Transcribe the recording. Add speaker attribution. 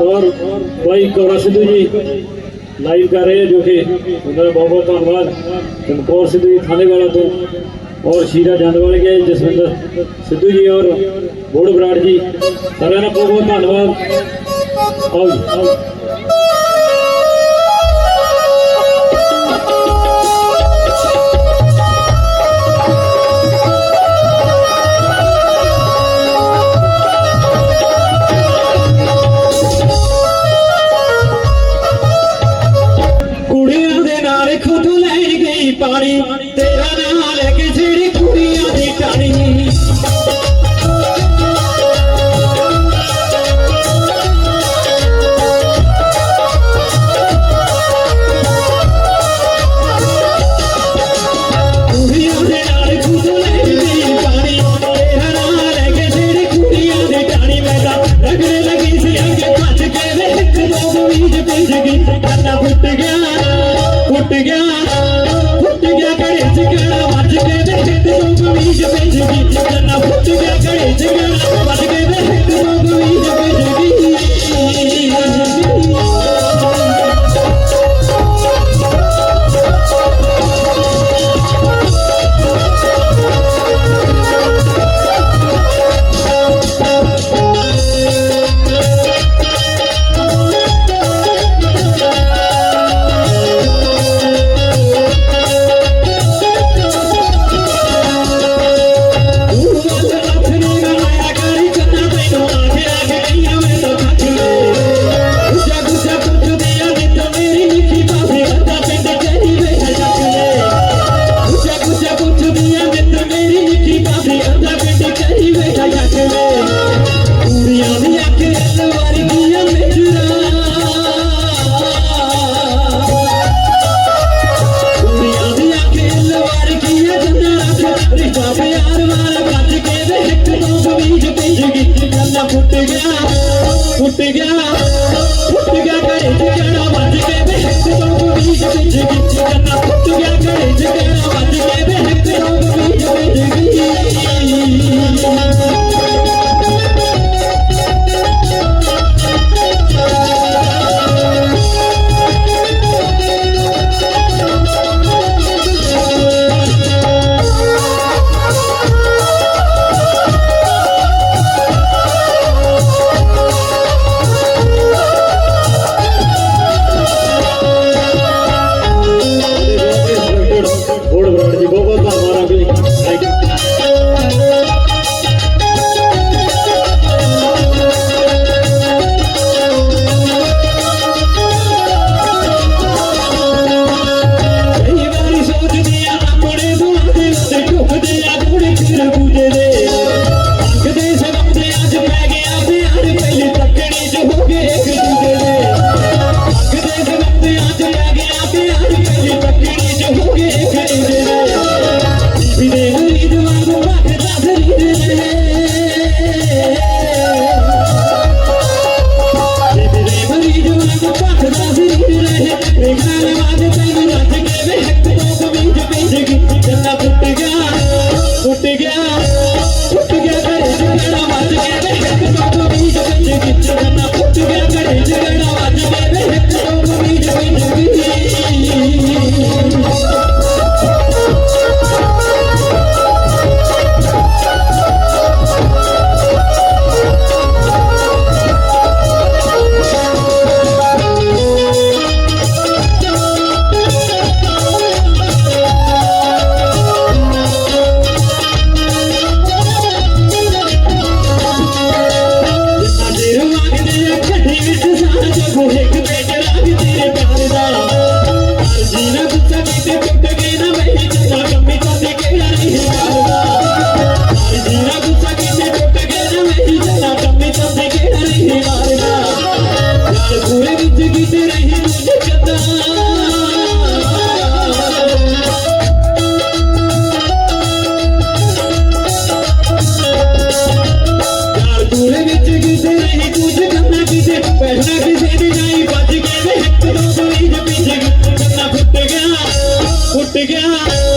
Speaker 1: ਔਰ ਭਾਈ ਕੋਰਾ ਸਿੱਧੂ ਜੀ ਲਾਈਵ ਕਰ ਰਹੇ ਜੋ ਕਿ ਉਹਨਾਂ ਦਾ ਬਹੁਤ ਬਹੁਤ ਧੰਨਵਾਦ। ਚਮਕੌਰ ਸਿੱਧੂ ਜੀ ਥਾਣੇ ਵਾਲਾ ਤੋਂ ਔਰ ਸ਼ੀਰਾ ਜੰਡ ਵਾਲੇ ਗਏ ਜਸਵਿੰਦਰ ਸਿੱਧੂ ਜੀ ਔਰ ਬੋੜ ਬਰਾੜ ਜੀ, ਸਾਰਿਆਂ ਦਾ ਬਹੁਤ ਬਹੁਤ ਧੰਨਵਾਦ। ਆਓ
Speaker 2: ಗಣೇಶಗಿಂತ ಕನ್ನ ಹುಟ್ಟಿಗೆ ಹುಟ್ಟಿಗೆ ಹುಟ್ಟಿಗೆ ಗಣೇಶಗೆ ಮಜ್ಜಿಗೆ ಬೆಂಕಿ ತೂಗು ಬೀಜ ಬೆಂಕಿ ಕನ್ನ ಹುಟ್ಟಿಗೆ ಗಣೇಶಗೆ ಮಜ್ಜಿಗೆ ಹುಟ್ಟಿಗೆ ಕರೆಸಿ ಜನ ಬಂದಿದ್ದೇವೆ. Figure.